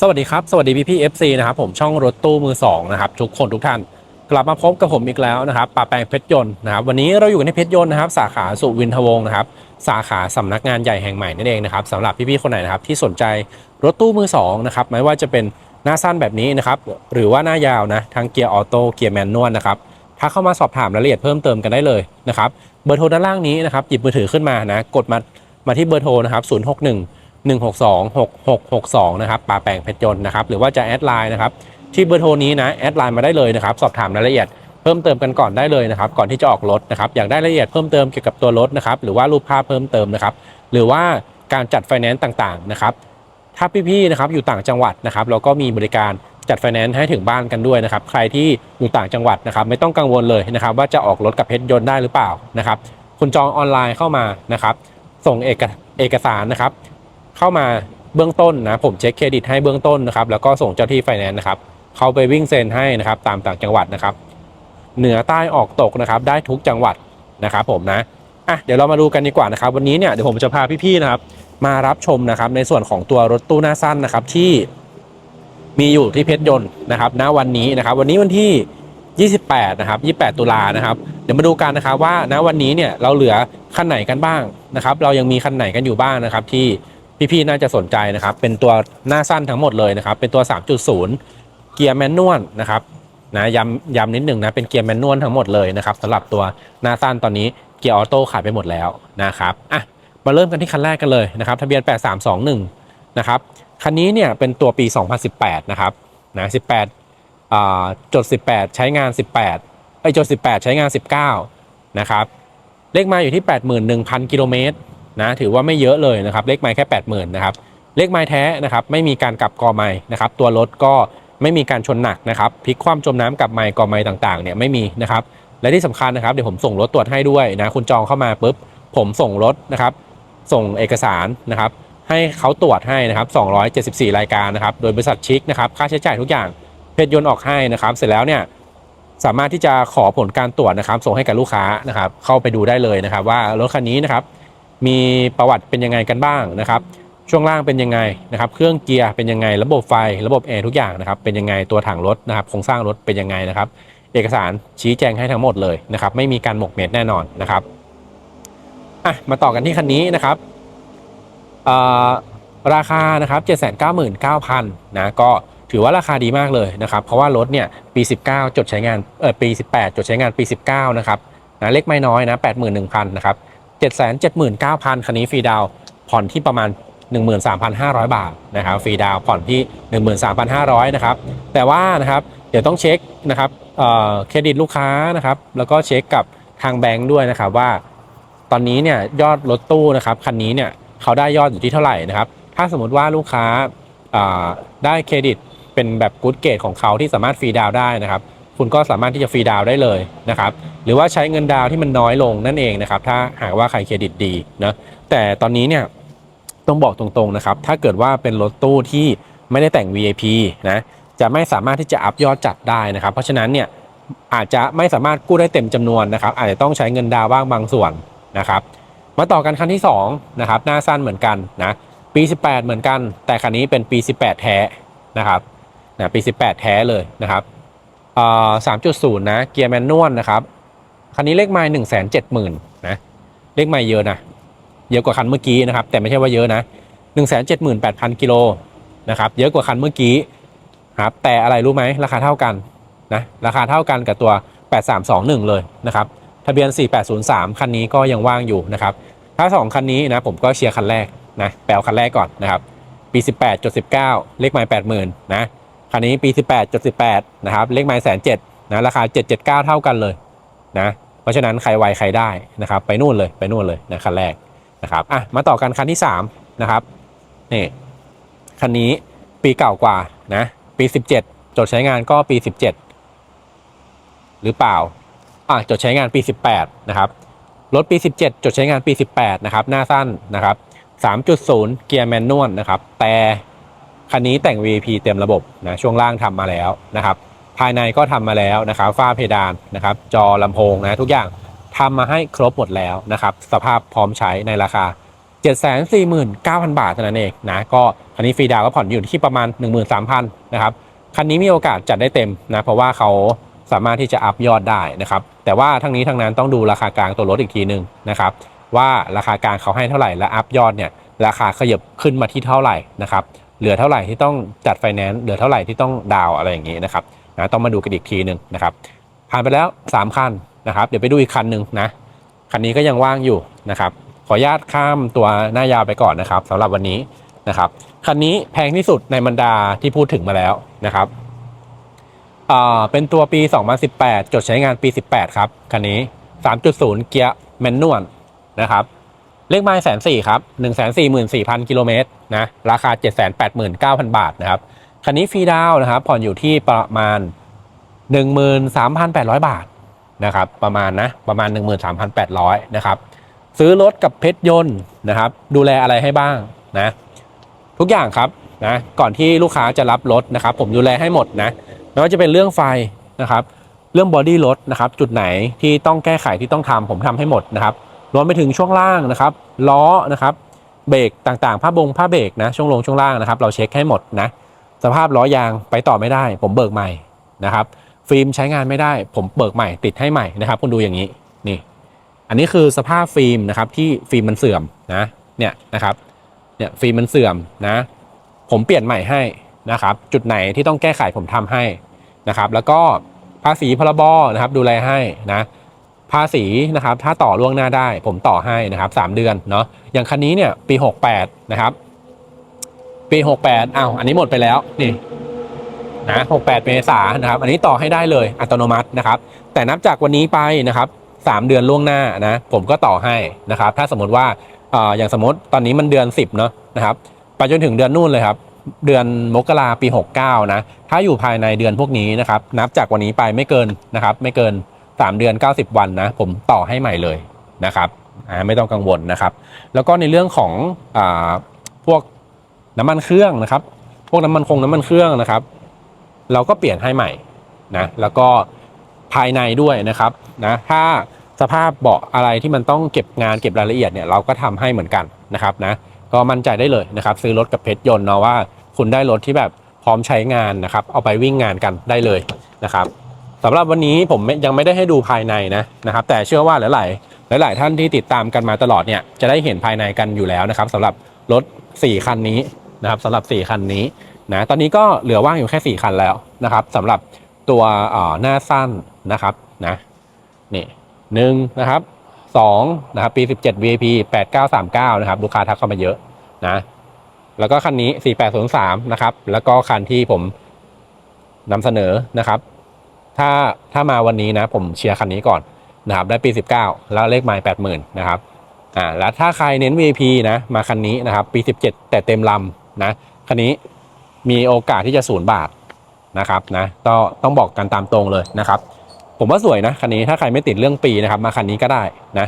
สวัสดีครับ สวัสดีพี่พี่เอฟซีนะครับผมช่องรถตู้มือสองนะครับทุกคนทุกท่าน กลับมาพบกับผมอีกแล้วนะครับปาแปลงเพชรยนต์นะครับวันนี้เราอยู่กันเพชรยนต์นะครับ สาขาสุวินทวงศ์นะครับสาขาสำนักงานใหญ่แห่งใหม่นั่นเองนะครับสำหรับพี่ๆคนไหนนะครับที่สนใจรถตู้มือสองนะครับไม่ว่าจะเป็นหน้าสั้นแบบนี้นะครับหรือว่าหน้ายาวนะทั้งเกียร์ออโต้เกียร์แมนนวลนะครับถ้าเข้ามาสอบถามรายละเอียดเพิ่มเติมกันได้เลยนะครับเบอร์โทรด้านล่างนี้นะครับหยิบมือถือขึ้นมานะกดมามาที่เบอร์โทรนะครับ061 162 6662 นะครับป่าแปลงเพชรยนต์นะครับ หรือว่าจะแอดไลน์นะครับ ที่เบอร์โทรนี้นะแอดไลน์มาได้เลยนะครับ สอบถามรายละเอียดเพิ่มเติมกันก่อนได้เลยนะครับ ก่อนที่จะออกรถนะครับ อยากได้รายละเอียดเพิ่มเติมเกี่ยวกับตัวรถนะครับ หรือว่ารูปภาพเพิ่มเติมนะครับ หรือว่าการจัดไฟแนนซ์ต่างๆ นะครับ ถ้าพี่ๆ นะครับอยู่ต่างจังหวัดนะครับ เราก็มีบริการจัดไฟแนนซ์ให้ถึงบ้านกันด้วยนะครับ ใครที่อยู่ต่างจังหวัดนะครับ ไม่ต้องกังวลเลยนะครับ ว่าจะออกรถกับเพชรยนต์ได้หรือเปล่านะครับ คุณจองออนไลน์เข้ามานะครับ ส่งเอกเอกสารนะครับ เข้ามาเบื้องต้นนะผมเช็คเครดิตให้เบื้องต้นนะครับแล้วก็ส่งเจ้าที่ไฟแนนซ์นะครับเขาไปวิ่งเซ็นให้นะครับตามต่างจังหวัดนะครับ เหนือใต้ออกตกนะครับได้ทุกจังหวัดนะครับผมนะอะเดี๋ยวเรามาดูกันดีกว่านะครับ วันนี้เนี่ยเดี๋ยวผมจะพาพี่ๆนะครับ มารับชมนะครับในส่วนของตัวรถตู้หน้าสั้นนะครับที่มีอยู่ที่เพชรยนต์นะครับณวันนี้นะครับ วันนี้วันที่ 28 นะครับ 28 ตุลานะครับ เดี๋ยวมาดูกันนะครับว่าณวันนี้เนี่ยเราเหลือคันไหนกันบ้างนะครับ เรายังมีคันไหนกันอยู่บ้างนะครับ ที่ พี่ๆน่าจะสนใจนะครับ เป็นตัวหน้าสั้นทั้งหมดเลยนะครับ เป็นตัว 3.0 เกียร์แมนนวลนะครับนะย้ำย้ำนิดหนึ่งนะเป็นเกียร์แมนนวลทั้งหมดเลยนะครับสำหรับตัวหน้าสั้นตอนนี้เกียร์ออโต้ขายไปหมดแล้วนะครับอะมาเริ่มกันที่คันแรกกันเลยนะครับทะเบียน 8321นะครับคันนี้เนี่ยเป็นตัวปี 2018นะครับนะ18อ่าจด 18 ใช้งาน 18ไอ้จด 18 ใช้งาน 19นะครับเลขมาอยู่ที่ 81,000 กิโลเมตร นะถือว่าไม่เยอะเลยนะครับเลขไม้แค่ 80,000นะครับเลขไม้แท้นะครับไม่มีการกลับกอไม้นะครับตัวรถก็ไม่มีการชนหนักนะครับพลิกคว่ำจมน้ำกับไม้กอไม้ต่างๆเนี่ยไม่มีนะครับและที่สำคัญนะครับเดี๋ยวผมส่งรถตรวจให้ด้วยนะคุณจองเข้ามาปุ๊บผมส่งรถนะครับส่งเอกสารนะครับให้เขาตรวจให้นะครับ274 รายการนะครับโดยบริษัทชิคนะครับค่าใช้จ่ายทุกอย่างเพชรยนต์ออกให้นะครับเสร็จแล้วเนี่ยสามารถที่จะขอผลการตรวจนะครับ ส่งให้กับลูกค้านะครับเข้าไปดูได้เลยนะครับ ว่ารถคันนี้นะครับ มีประวัติเป็นยังไงกันบ้างนะครับ ช่วงล่างเป็นยังไงนะครับ เครื่องเกียร์เป็นยังไง ระบบไฟ ระบบแอร์ทุกอย่างนะครับ เป็นยังไง ตัวถังรถนะครับ โครงสร้างรถเป็นยังไงนะครับ เอกสารชี้แจงให้ทั้งหมดเลยนะครับ ไม่มีการหมกเม็ดแน่นอนนะครับอะมาต่อกันที่คันนี้นะครับราคานะครับ799,000นะก็ถือว่าราคาดีมากเลยนะครับ เพราะว่ารถเนี่ยปี 19 จดใช้งานเออปี 18 จดใช้งานปี 19 นะครับนะเลขไม่น้อยนะ81,000 นะครับ 779,000 คันนี้ฟรีดาวผ่อนที่ประมาณ 13,500 บาทนะครับฟรีดาวผ่อนที่ 13,500นะครับแต่ว่านะครับเดี๋ยวต้องเช็คนะครับเเครดิตลูกค้านะครับแล้วก็เช็คกับทางแบงค์ด้วยนะครับว่า ตอนนี้เนี่ยยอดรถตู้นะครับคันนี้เนี่ยเขาได้ยอดอยู่ที่เท่าไหร่นะครับถ้าสมมติว่าลูกค้าาได้เครดิตเป็นแบบกู๊ดเกรดของเขาที่สามารถฟรีดาวได้นะครับ คุณก็สามารถที่จะฟรีดาวได้เลยนะครับหรือว่าใช้เงินดาวที่มันน้อยลงนั่นเองนะครับถ้าหากว่าใครเครดิตดีนะแต่ตอนนี้เนี่ยต้องบอกตรงๆนะครับถ้าเกิดว่าเป็นรถตู้ที่ไม่ได้แต่ง VIP นะจะไม่สามารถที่จะอัพยอดจัดได้นะครับ เพราะฉะนั้นเนี่ยอาจจะไม่สามารถกู้ได้เต็มจำนวนนะครับอาจจะต้องใช้เงินดาวบ้างบางส่วนนะครับมาต่อกันคันที่2นะครับหน้าสั้นเหมือนกันนะปี 18 เหมือนกัน แต่คันนี้เป็นปี 18 แท้นะครับนะปี 18 แท้เลยนะครับ อ่า3.0นะ เกียร์แมนนวลนะครับ คันนี้เลขไม้หนึ่งแสนเจ็ดหมื่นนะ เลขไม้เยอะนะ เยอะกว่าคันเมื่อกี้นะครับ แต่ไม่ใช่ว่าเยอะนะหนึ่งแสนเจ็ดหมื่นแปดพันกิโลนะครับ เยอะกว่าคันเมื่อกี้ครับ แต่อะไรรู้ไหม ราคาเท่ากันนะ ราคาเท่ากันกับตัว8321เลยนะครับ ทะเบียน4803คันนี้ก็ยังว่างอยู่นะครับ ถ้า2คันนี้นะผมก็เชียร์คันแรกนะ แปลคันแรกก่อนนะครับ ปี18จด19เลขไม้80,000นะ คันนี้ปี 18จด18 นะครับ เลขไม้แสนเจ็ดนะ ราคา 779 เท่ากันเลยนะ เพราะฉะนั้นใครไวใครได้นะครับ ไปนู่นเลยไปนู่นเลยนะคันแรกนะครับอะมาต่อกันคันที่ 3 นะครับนี่คันนี้ปีเก่ากว่านะปี 17 จดใช้งานก็ปี 17 หรือเปล่าอะจดใช้งานปี 18 นะครับรถปี 17 จดใช้งานปี 18 นะครับ หน้าสั้นนะครับ 3.0 เกียร์แมนนวลนะครับ แต่ คันนี้แต่ง VP เต็มระบบนะช่วงล่างทำมาแล้วนะครับ ภายในก็ทำมาแล้วนะครับฝ้าเพดานนะครับ จอลำโพงนะทุกอย่างทำมาให้ครบหมดแล้วนะครับ สภาพพร้อมใช้ในราคา 749,000 บาทเท่านั้นเองนะก็คันนี้ฟรีดาวก็ผ่อนอยู่ที่ประมาณ 13,000นะครับคันนี้มีโอกาสจัดได้เต็มนะเพราะว่าเขาสามารถที่จะอัพยอดได้นะครับ แต่ว่าทั้งนี้ทั้งนั้นต้องดูราคากลางตัวรถอีกทีหนึ่งนะครับว่าราคากลางเขาให้เท่าไหร่และอัพยอดเนี่ยราคาขยับขึ้นมาที่เท่าไหร่นะครับ เหลือเท่าไหร่ที่ต้องจัดไฟแนนซ์เหลือเท่าไหร่ที่ต้องดาวอะไรอย่างนี้นะครับนะต้องมาดูกันอีกทีหนึ่งนะครับผ่านไปแล้ว 3 คันนะครับ เดี๋ยวไปดูอีกคันหนึ่งนะคันนี้ก็ยังว่างอยู่นะครับ ขออนุญาตข้ามตัวหน้ายาวไปก่อนนะครับสำหรับวันนี้นะครับคันนี้แพงที่สุดในบรรดาที่พูดถึงมาแล้วนะครับอ่าเป็นตัวปี 2018 จดใช้งานปี 18 ครับ คันนี้ 3.0 เกียร์แมนนวลนะครับ เลขไม้แสนสี่ครับ144,000กิโลเมตรนะราคา789,000บาทนะครับคันนี้ฟรีดาวนะครับ ผ่อนอยู่ที่ประมาณ13,800บาทนะครับ ประมาณนะประมาณ13,800นะครับ ซื้อรถกับเพชรยนต์นะครับ ดูแลอะไรให้บ้างนะทุกอย่างครับนะก่อนที่ลูกค้าจะรับรถนะครับ ผมดูแลให้หมดนะไม่ว่าจะเป็นเรื่องไฟนะครับ เรื่องบอดี้รถนะครับ จุดไหนที่ต้องแก้ไขที่ต้องทำผมทำให้หมดนะครับ รวมไปถึงช่วงล่างนะครับล้อนะครับเบรกต่างๆผ้าบงผ้าเบรกนะช่วงลงช่วงล่างนะครับ เราเช็คให้หมดนะสภาพล้อยางไปต่อไม่ได้ ผมเบิกใหม่นะครับ ฟิล์มใช้งานไม่ได้ ผมเบิกใหม่ติดให้ใหม่นะครับคุณดูอย่างนี้นี่ อันนี้คือสภาพฟิล์มนะครับที่ฟิล์มมันเสื่อมนะเนี่ยนะครับเนี่ยฟิล์มมันเสื่อมนะ ผมเปลี่ยนใหม่ให้นะครับ จุดไหนที่ต้องแก้ไขผมทำให้นะครับ แล้วก็ภาษีพรบนะครับดูแลให้นะ ภาษีนะครับถ้าต่อล่วงหน้าได้ผมต่อให้นะครับสามเดือนเนาะอย่างคันนี้เนี่ยปี 68 นะครับ ปี 68อ้าวอันนี้หมดไปแล้วนี่นะ68 เมษายนนะครับ อันนี้ต่อให้ได้เลยอัตโนมัตินะครับ แต่นับจากวันนี้ไปนะครับ3เดือนล่วงหน้านะผมก็ต่อให้นะครับ ถ้าสมมติว่าเอ่ออย่างสมมติตอนนี้มันเดือน 10เนาะนะครับไปจนถึงเดือนนู่นเลยครับเดือนมกราปี 69 นะ ถ้าอยู่ภายในเดือนพวกนี้นะครับ นับจากวันนี้ไปไม่เกินนะครับ ไม่เกิน 3 เดือน 90 วันนะผมต่อให้ใหม่เลยนะครับไม่ต้องกังวลนะครับ แล้วก็ในเรื่องของอพวกน้ำมันเครื่องนะครับ พวกน้ำมันคงน้ำมันเครื่องนะครับ เราก็เปลี่ยนให้ใหม่นะแล้วก็ภายในด้วยนะครับนะถ้าสภาพเบาะอะไรที่มันต้องเก็บงานเก็บรายละเอียดเนี่ยเราก็ทำให้เหมือนกันนะครับนะก็มั่นใจได้เลยนะครับ ซื้อรถกับเพชรยนต์เนาะว่า คุณได้รถที่แบบพร้อมใช้งานนะครับ เอาไปวิ่งงานกันได้เลยนะครับ สำหรับวันนี้ผมยังไม่ได้ให้ดูภายในนะนะครับ แต่เชื่อว่าหลาย ๆ หลาย ๆ ท่านที่ติดตามกันมาตลอดเนี่ยจะได้เห็นภายในกันอยู่แล้วนะครับสำหรับรถ 4 คันนี้นะครับสำหรับ 4 คันนี้นะตอนนี้ก็เหลือว่างอยู่แค่ 4 คันแล้วนะครับสำหรับตัวออหน้าสั้นนะครับนะนี่หนึ่งนะครับสองนะครับปี 17 VIP 8939 นะครับลูกค้าทักเข้ามาเยอะนะแล้วก็คันนี้ 4803 นะครับ แล้วก็คันที่ผมนำเสนอนะครับ ถ้าถ้ามาวันนี้นะผมเชียร์คันนี้ก่อนนะครับได้ปี 19 แล้วเลขไมล์80,000นะครับอ่าแล้วถ้าใครเน้น VIP นะมาคันนี้นะครับปี 17 แต่เต็มลำนะคันนี้มีโอกาสที่จะศูนย์บาทนะครับนะก็ต้องบอกกันตามตรงเลยนะครับ ผมว่าสวยนะคันนี้ถ้าใครไม่ติดเรื่องปีนะครับมาคันนี้ก็ได้นะ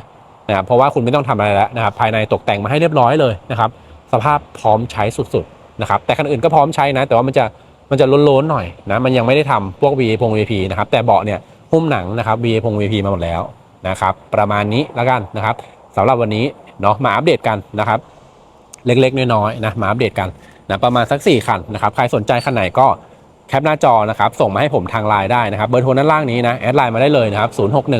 นะครับเพราะว่าคุณไม่ต้องทำอะไรแล้วนะครับภายในตกแต่งมาให้เรียบร้อยเลยนะครับสภาพพร้อมใช้สุดๆนะครับแต่คันอื่นก็พร้อมใช้นะ แต่ว่ามันจะ มันจะล้นๆหน่อยนะมันยังไม่ได้ทำพวก VA พง VP นะครับแต่เบาะเนี่ยหุ้มหนังนะครับ VA พง VP มาหมดแล้วนะครับประมาณนี้แล้วกันนะครับสำหรับวันนี้เนาะมาอัปเดตกันนะครับ เล็กๆน้อยๆนะมาอัปเดตกันนะประมาณสัก 4 คันนะครับใครสนใจคันไหนก็แคปหน้าจอนะครับส่งมาให้ผมทางไลน์ได้นะครับเบอร์โทรด้านล่างนี้นะแอดไลน์มาได้เลยนะครับ061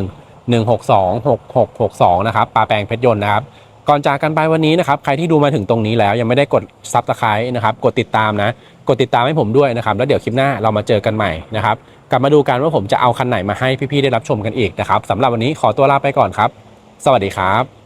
162 6662นะครับปาแปลงเพชรยนต์นะครับ ก่อนจากกันไปวันนี้นะครับใครที่ดูมาถึงตรงนี้แล้วยังไม่ได้กดซับสไครต์นะครับกดติดตามนะ กดติดตามให้ผมด้วยนะครับแล้วเดี๋ยวคลิปหน้าเรามาเจอกันใหม่นะครับกลับมาดูกันว่าผมจะเอาคันไหนมาให้พี่ๆได้รับชมกันอีกนะครับสำหรับวันนี้ขอตัวลาไปก่อนครับ สวัสดีครับ